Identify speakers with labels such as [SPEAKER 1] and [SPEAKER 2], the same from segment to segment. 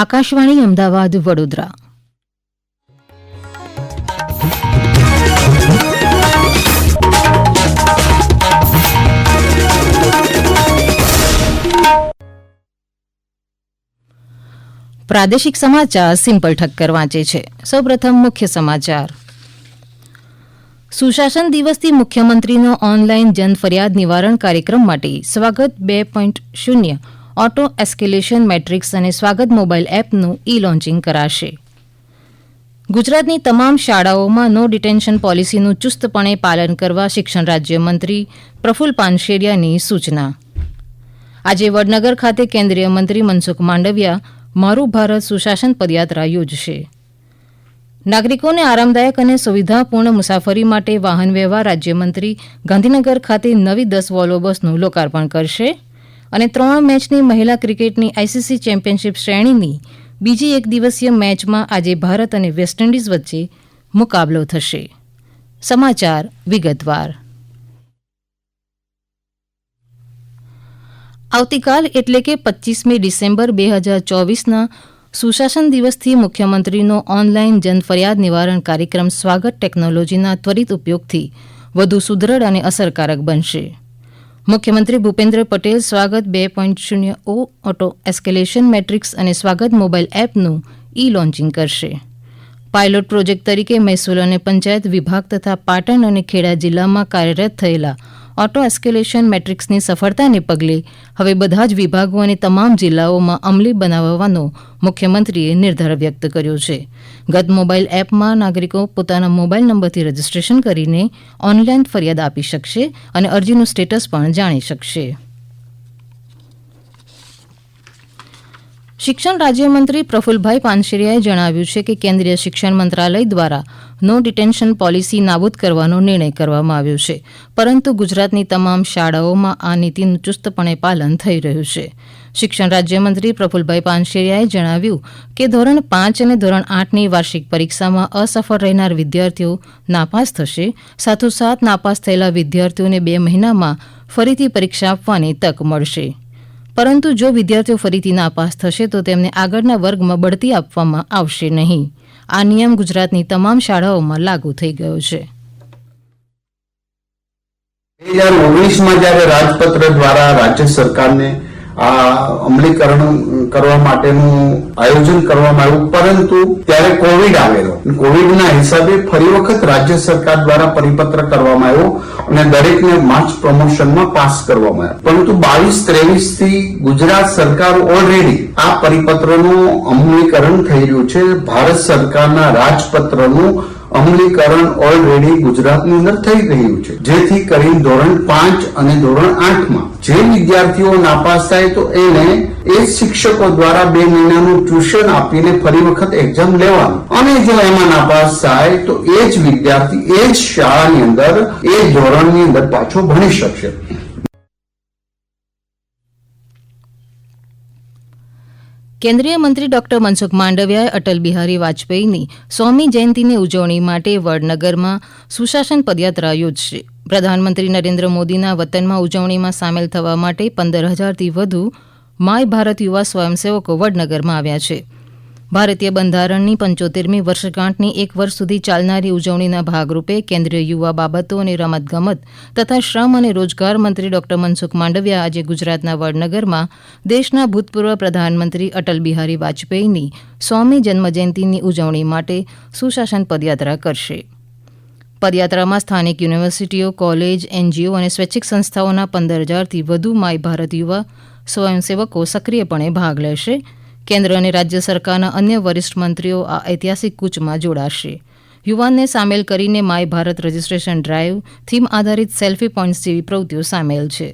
[SPEAKER 1] આકાશવાણી અમદાવાદ વડોદરા પ્રાદેશિક સમાચાર સિમ્પલ ઠક્કર વાંચે છે સૌપ્રથમ મુખ્ય સમાચાર સુશાસન દિવસથી મુખ્યમંત્રીનો ઓનલાઈન જન ફરિયાદ નિવારણ કાર્યક્રમ માટે સ્વાગત બે પોઈન્ટ શૂન્ય ઓટો એસ્કેલેશન મેટ્રિક્સ અને સ્વાગત મોબાઈલ એપનું ઇ લોન્ચિંગ કરાશે ગુજરાતની તમામ શાળાઓમાં નો ડિટેન્શન પોલિસીનું ચુસ્તપણે પાલન કરવા શિક્ષણ રાજ્યમંત્રી પ્રફુલ પાનશેરિયાની સૂચના આજે વડનગર ખાતે કેન્દ્રીય મંત્રી મનસુખ માંડવિયા મારું ભારત સુશાસન પદયાત્રા યોજશે નાગરિકોને આરામદાયક અને સુવિધાપૂર્ણ મુસાફરી માટે વાહન વ્યવહાર રાજ્યમંત્રી ગાંધીનગર ખાતે નવી દસ વોલ્વો બસનું લોકાર્પણ કરશે અને ત્રણ મેચની મહિલા ક્રિકેટની આઈસીસી ચેમ્પિયનશીપ શ્રેણીની બીજી એક દિવસીય મેચમાં આજે ભારત અને વેસ્ટઇન્ડિઝ વચ્ચે મુકાબલો થશે સમાચાર વિગતવાર આવતીકાલ એટલે કે પચીસમી ડિસેમ્બર બે હજાર ચોવીસના સુશાસન દિવસથી મુખ્યમંત્રીનો ઓનલાઈન જનફરિયાદ નિવારણ કાર્યક્રમ સ્વાગત ટેકનોલોજીના ત્વરિત ઉપયોગથી વધુ સુદૃઢ અને અસરકારક બનશે મુખ્યમંત્રી ભૂપેન્દ્ર પટેલ સ્વાગત બે પોઈન્ટ શૂન્ય ઓ ઓટો એસ્કેલેશન મેટ્રિક્સ અને સ્વાગત મોબાઈલ એપનું ઈ લોન્ચિંગ કરશે પાયલોટ પ્રોજેક્ટ તરીકે મહેસૂલ અને પંચાયત વિભાગ તથા પાટણ અને ખેડા જિલ્લામાં કાર્યરત થયેલા ઓટો એસ્કેલેશન મેટ્રિક્સની સફળતાને પગલે હવે બધા જ વિભાગો અને તમામ જિલ્લાઓમાં અમલી બનાવવાનો મુખ્યમંત્રીએ નિર્ધાર વ્યક્ત કર્યો છે ગત મોબાઈલ એપમાં નાગરિકો પોતાના મોબાઈલ નંબરથી રજીસ્ટ્રેશન કરીને ઓનલાઈન ફરિયાદ આપી શકશે અને અરજીનું સ્ટેટસ પણ જાણી શકશે શિક્ષણ રાજ્યમંત્રી પ્રફુલભાઈ પાનશેરિયાએ જણાવ્યું છે કે કેન્દ્રીય શિક્ષણ મંત્રાલય દ્વારા નો ડિટેન્શન પોલિસી નાબૂદ કરવાનો નિર્ણય કરવામાં આવ્યો છે પરંતુ ગુજરાતની તમામ શાળાઓમાં આ નીતિનું ચુસ્તપણે પાલન થઈ રહ્યું છે શિક્ષણ રાજ્યમંત્રી પ્રફુલભાઈ પાનશેરિયાએ જણાવ્યું કે ધોરણ પાંચ અને ધોરણ આઠની વાર્ષિક પરીક્ષામાં અસફળ રહેનાર વિદ્યાર્થીઓ નાપાસ થશે સાથોસાથ નાપાસ થયેલા વિદ્યાર્થીઓને બે મહિનામાં ફરીથી પરીક્ષા આપવાની તક મળશે પરંતુ જો વિદ્યાર્થીઓ ફરીથી નાપાસ થશે તો તેમને આગળના વર્ગમાં બઢતી આપવામાં આવશે નહીં આ નિયમ ગુજરાતની તમામ શાળાઓમાં લાગુ થઈ ગયો છે
[SPEAKER 2] બે હજાર ઓગણીસમાં જ્યારે રાજપત્ર દ્વારા રાજ્ય સરકારને આ અમલીકરણ કરવા માટેનું આયોજન કરવામાં આવ્યું પરંતુ ત્યારે કોવિડ આવેલો કોવિડના હિસાબે ફરી વખત રાજ્ય સરકાર દ્વારા પરિપત્ર કરવામાં આવ્યો અને દરેકને માર્ચ પ્રમોશનમાં પાસ કરવામાં આવ્યો પરંતુ બાવીસ ત્રેવીસ થી ગુજરાત સરકાર ઓલરેડી આ પરિપત્રનું અમલીકરણ થઈ રહ્યું છે ભારત સરકારના રાજપત્રનું અમલીકરણ ઓલરેડી ગુજરાતની અંદર થઈ ગયું છે જેથી કરીને ધોરણ પાંચ અને ધોરણ આઠમાં જે વિદ્યાર્થીઓ નાપાસ થાય તો એને એ શિક્ષકો દ્વારા બે મહિનાનું ટ્યુશન આપીને ફરી વખત એક્ઝામ લેવાનું અને જો એમાં નાપાસ થાય તો એ જ વિદ્યાર્થી એ જ શાળાની અંદર એ ધોરણની અંદર પાછો ભણી શકશે
[SPEAKER 1] કેન્દ્રીય મંત્રી ડોક્ટર મનસુખ માંડવિયાએ અટલ બિહારી વાજપેયીની સૌમી જયંતિની ઉજવણી માટે વડનગરમાં સુશાસન પદયાત્રા યોજશે પ્રધાનમંત્રી નરેન્દ્ર મોદીના વતનમાં ઉજવણીમાં સામેલ થવા માટે પંદર હજારથી વધુ માય ભારત યુવા સ્વયંસેવકો વડનગરમાં આવ્યા છે ભારતીય બંધારણની પંચોતેરમી વર્ષગાંઠની એક વર્ષ સુધી ચાલનારી ઉજવણીના ભાગરૂપે કેન્દ્રીય યુવા બાબતો અને રમતગમત તથા શ્રમ અને રોજગાર મંત્રી ડોક્ટર મનસુખ માંડવિયા આજે ગુજરાતના વડનગરમાં દેશના ભૂતપૂર્વ પ્રધાનમંત્રી અટલ બિહારી વાજપેયીની સોમી જન્મજયંતિની ઉજવણી માટે સુશાસન પદયાત્રા કરશે પદયાત્રામાં સ્થાનિક યુનિવર્સિટીઓ કોલેજ એનજીઓ અને સ્વૈચ્છિક સંસ્થાઓના પંદર હજારથી વધુ માય ભારત યુવા સ્વયંસેવકો સક્રિયપણે ભાગ લેશે કેન્દ્ર અને રાજ્ય સરકારના અન્ય વરિષ્ઠ મંત્રીઓ આ ઐતિહાસિક કૂચમાં જોડાશે યુવાનને સામેલ કરીને my Bharat registration drive theme આધારિત સેલ્ફી પોઇન્ટ્સ જેવી પ્રવૃત્તિઓ સામેલ છે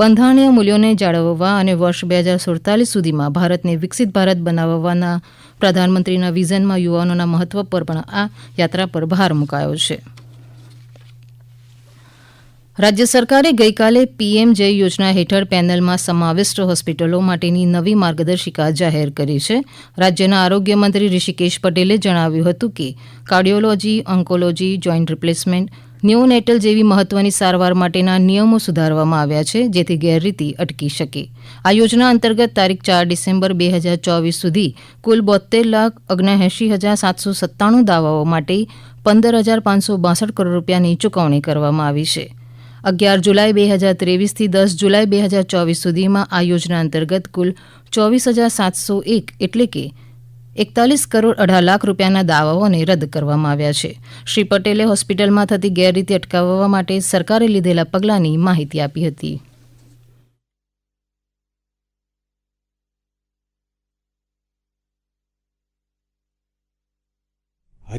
[SPEAKER 1] બંધારણીય મૂલ્યોને જાળવવા અને વર્ષ બે હજાર સુડતાલીસ સુધીમાં ભારતને વિકસિત ભારત બનાવવાના પ્રધાનમંત્રીના વિઝનમાં યુવાનોના મહત્વ પર પણ આ યાત્રા પર ભાર મુકાયો છે રાજ્ય સરકારે ગઈકાલે પીએમ જય યોજના હેઠળ પેનલમાં સમાવિષ્ટ હોસ્પિટલો માટેની નવી માર્ગદર્શિકા જાહેર કરી છે રાજ્યના આરોગ્ય મંત્રી ઋષિકેશ પટેલે જણાવ્યું હતું કે cardiology oncology joint replacement neonatal જેવી મહત્વની સારવાર માટેના નિયમો સુધારવામાં આવ્યા છે જેથી ગેરરીતિ અટકી શકે આ યોજના અંતર્ગત તારીખ ચાર ડિસેમ્બર બે હજાર ચોવીસ સુધી કુલ બોતેર લાખ ઓગણએંશી હજાર સાતસો સત્તાણું દાવાઓ માટે પંદર હજાર પાંચસો બાસઠ કરોડ રૂપિયાની ચૂકવણી કરવામાં આવી છે અગિયાર જુલાઈ બે હજાર ત્રેવીસથી દસ જુલાઈ બે હજાર ચોવીસ સુધીમાં આ યોજના અંતર્ગત કુલ ચોવીસ હજાર સાતસો એક એટલે કે એકતાલીસ કરોડ અઢાર લાખ રૂપિયાના દાવાઓને રદ કરવામાં આવ્યા છે શ્રી પટેલે હોસ્પિટલમાં થતી ગેરરીતિ અટકાવવા માટે સરકારે લીધેલા પગલાંની માહિતી આપી હતી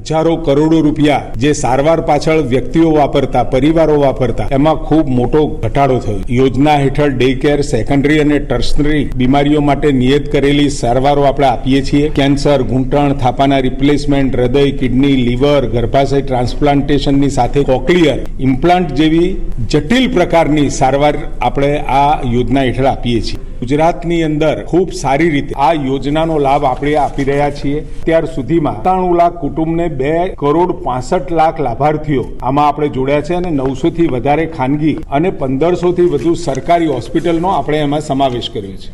[SPEAKER 3] હજારો કરોડો રૂપિયા જે સારવાર પાછળ વ્યક્તિઓ વાપરતા પરિવારો વાપરતા એમાં ખૂબ મોટો ઘટાડો થયો યોજના હેઠળ ડે કેર સેકન્ડરી અને ટર્સનરી બીમારીઓ માટે નિયત કરેલી સારવારો આપણે આપીએ છીએ કેન્સર ઘૂંટણ થાપાના રિપ્લેસમેન્ટ હૃદય કિડની લીવર ગર્ભાશય ટ્રાન્સપ્લાન્ટેશનની સાથે કોકલિયર ઇમ્પ્લાન્ટ જેવી જટિલ પ્રકારની સારવાર આપણે આ યોજના હેઠળ આપીએ છીએ ગુજરાતની અંદર ખૂબ સારી રીતે આ યોજનાનો લાભ આપણે આપી રહ્યા છીએ ત્યાર સુધીમાં સત્તાણું લાખ કુટુંબને બે કરોડ પાસઠ લાખ લાભાર્થીઓ આમાં આપણે જોડ્યા છે અને નવસોથી વધારે ખાનગી અને પંદરસોથી વધુ સરકારી હોસ્પિટલનો આપણે એમાં સમાવેશ કર્યો છે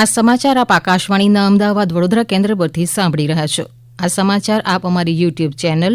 [SPEAKER 1] આ સમાચાર આપ આકાશવાણીના અમદાવાદ વડોદરા કેન્દ્ર પરથી સાંભળી રહ્યા છો આ સમાચાર આપ અમારી યુટ્યુબ ચેનલ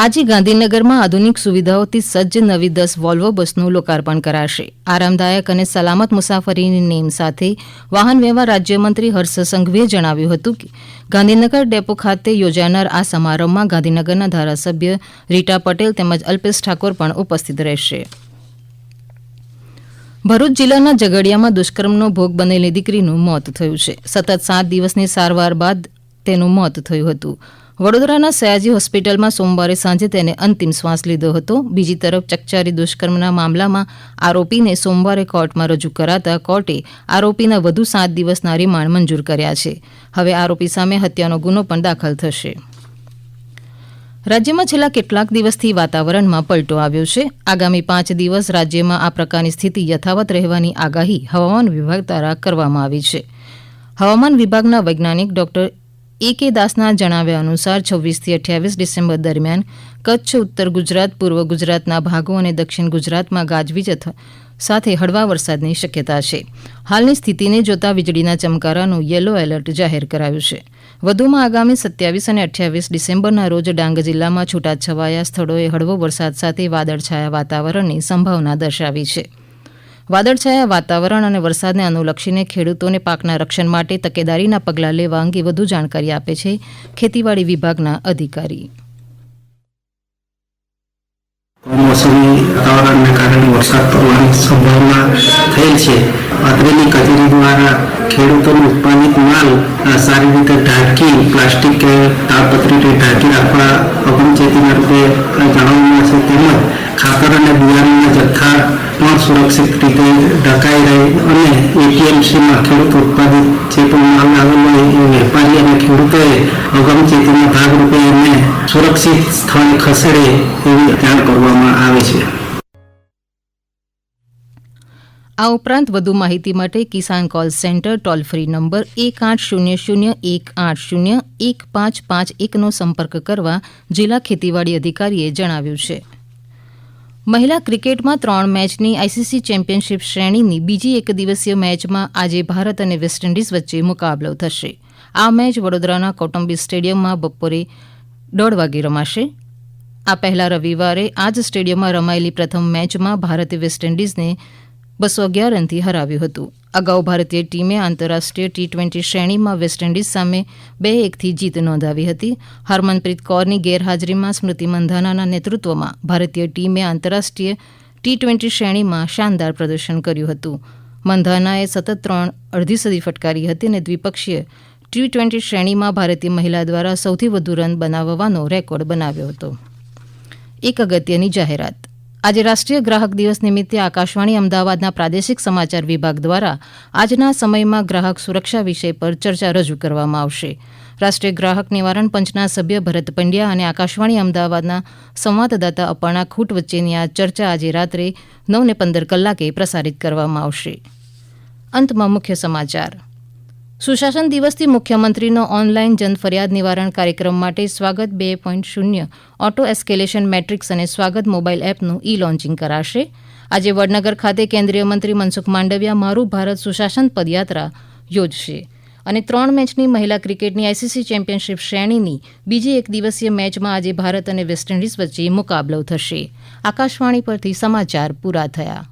[SPEAKER 1] આજે ગાંધીનગરમાં આધુનિક સુવિધાઓથી સજ્જ નવી દસ વોલ્વો બસનું લોકાર્પણ કરાશે આરામદાયક અને સલામત મુસાફરીની નેમ સાથે વાહન વ્યવહાર રાજ્યમંત્રી હર્ષ સંઘવીએ જણાવ્યું હતું કે ગાંધીનગર ડેપો ખાતે યોજાનાર આ સમારંભમાં ગાંધીનગરના ધારાસભ્ય રીટા પટેલ તેમજ અલ્પેશ ઠાકોર પણ ઉપસ્થિત રહેશે ભરૂચ જિલ્લાના ઝઘડિયામાં દુષ્કર્મનો ભોગ બનેલી દીકરીનું મોત થયું છે સતત સાત દિવસની સારવાર બાદ તેનું મોત થયું હતું વડોદરાના સયાજી હોસ્પિટલમાં સોમવારે સાંજે તેને અંતિમ શ્વાસ લીધો હતો બીજી તરફ ચકચારી દુષ્કર્મના મામલામાં આરોપીને સોમવારે કોર્ટમાં રજૂ કરાતા કોર્ટે આરોપીના વધુ સાત દિવસના રિમાન્ડ મંજૂર કર્યા છે હવે આરોપી સામે હત્યાનો ગુનો પણ દાખલ થશે રાજ્યમાં છેલ્લા કેટલાક દિવસથી વાતાવરણમાં પલટો આવ્યો છે આગામી પાંચ દિવસ રાજ્યમાં આ પ્રકારની સ્થિતિ યથાવત રહેવાની આગાહી હવામાન વિભાગ દ્વારા કરવામાં આવી છે હવામાન વિભાગના વૈજ્ઞાનિક ડોક્ટર એ કે દાસના જણાવ્યા અનુસાર છવ્વીસથી અઠ્યાવીસ ડિસેમ્બર દરમિયાન કચ્છ ઉત્તર ગુજરાત પૂર્વ ગુજરાતના ભાગો અને દક્ષિણ ગુજરાતમાં ગાજવીજ સાથે હળવા વરસાદની શક્યતા છે હાલની સ્થિતિને જોતા વીજળીના ચમકારાનું યલો એલર્ટ જાહેર કરાયું છે વધુમાં આગામી સત્યાવીસ અને અઠ્યાવીસ ડિસેમ્બરના રોજ ડાંગ જિલ્લામાં છૂટાછવાયા સ્થળોએ હળવો વરસાદ સાથે વાદળછાયા વાતાવરણની સંભાવના દર્શાવી છે વાદળછાયા વાતાવરણ અને વરસાદને અનુલક્ષીને ખેડૂતોને પાકના રક્ષણ માટે તકેદારીના પગલાં લેવા અંગે વધુ જાણકારી આપે છે ખેતીવાડી વિભાગના અધિકારી
[SPEAKER 4] કમોસમી વાતાવરણને કારણે વરસાદ પડવાની સંભાવના થયેલ છે અત્રેની કચેરી દ્વારા ખેડૂતોને ઉત્પાદિત માલ સારી રીતે ઢાંકી પ્લાસ્ટિક કે તાડપત્રી ઢાંકી રાખવા અગમચેતીના રૂપે જણાવવામાં છે તેમજ ખાતર અને બિયારણના જથ્થા પણ સુરક્ષિત રીતે ઢકાઈ રહે અને એપીએમસીમાં ખેડૂત ઉત્પાદિત જે પણ માલ આવેલો એ વેપારી અને ખેડૂતોએ અગમચેતીના ભાગરૂપે એને સુરક્ષિત સ્થળે ખસેડે એવી જાણ કરવામાં આવે છે
[SPEAKER 1] આ ઉપરાંત વધુ માહિતી માટે Kisan call centre toll free number એક આઠ શૂન્ય શૂન્ય એક આઠ શૂન્ય એક પાંચ પાંચ એકનો સંપર્ક કરવા જિલ્લા ખેતીવાડી અધિકારીએ જણાવ્યું છે મહિલા ક્રિકેટમાં ત્રણ મેચની આઈસીસી ચેમ્પિયનશીપ શ્રેણીની બીજી એક દિવસીય મેચમાં આજે ભારત અને વેસ્ટ ઇન્ડિઝ વચ્ચે મુકાબલો થશે આ મેચ વડોદરાના કૌટુંબિક સ્ટેડિયમમાં બપોરે દોઢ વાગે રમાશે આ પહેલા રવિવારે આ જ સ્ટેડિયમમાં રમાયેલી પ્રથમ મેચમાં ભારતે વેસ્ટ ઇન્ડિઝને બસો અગિયાર રનથી હરાવ્યું હતું અગાઉ ભારતીય ટીમે આંતરરાષ્ટ્રીય ટી ટ્વેન્ટી શ્રેણીમાં વેસ્ટ ઇન્ડિઝ સામે બે એકથી જીત નોંધાવી હતી હરમનપ્રીત કૌરની ગેરહાજરીમાં સ્મૃતિ મંધાનાના નેતૃત્વમાં ભારતીય ટીમે આંતરરાષ્ટ્રીય ટી ટ્વેન્ટી શ્રેણીમાં શાનદાર પ્રદર્શન કર્યું હતું મંધાનાએ સતત ત્રણ અડધી સદી ફટકારી હતી અને દ્વિપક્ષીય ટી ટ્વેન્ટી શ્રેણીમાં ભારતીય મહિલા દ્વારા સૌથી વધુ રન બનાવવાનો રેકોર્ડ બનાવ્યો હતો એક અગત્યની જાહેરાત આજે રાષ્ટ્રીય ગ્રાહક દિવસ નિમિત્તે આકાશવાણી અમદાવાદના પ્રાદેશિક સમાચાર વિભાગ દ્વારા આજના સમયમાં ગ્રાહક સુરક્ષા વિષય પર ચર્ચા રજૂ કરવામાં આવશે રાષ્ટ્રીય ગ્રાહક નિવારણ પંચના સભ્ય ભરત પંડ્યા અને આકાશવાણી અમદાવાદના સંવાદદાતા અપર્ણા ખૂટ વચ્ચેની આ ચર્ચા આજે રાત્રે નવને પંદર કલાકે પ્રસારિત કરવામાં આવશે અંતમાં મુખ્ય સમાચાર સુશાસન દિવસથી મુખ્યમંત્રીનો ઓનલાઈન જનફરિયાદ નિવારણ કાર્યક્રમ માટે સ્વાગત બે પોઈન્ટ શૂન્ય ઓટો એસ્કેલેશન મેટ્રિક્સ અને સ્વાગત મોબાઈલ એપનું ઈ લોન્ચિંગ કરાશે આજે વડનગર ખાતે કેન્દ્રીય મંત્રી મનસુખ માંડવિયા મારું ભારત સુશાસન પદયાત્રા યોજશે અને ત્રણ મેચની મહિલા ક્રિકેટની આઈસીસી ચેમ્પિયનશિપ શ્રેણીની બીજી એક દિવસીય મેચમાં આજે ભારત અને વેસ્ટ ઇન્ડિઝ વચ્ચે મુકાબલો થશે આકાશવાણી પરથી સમાચાર પૂરા થયા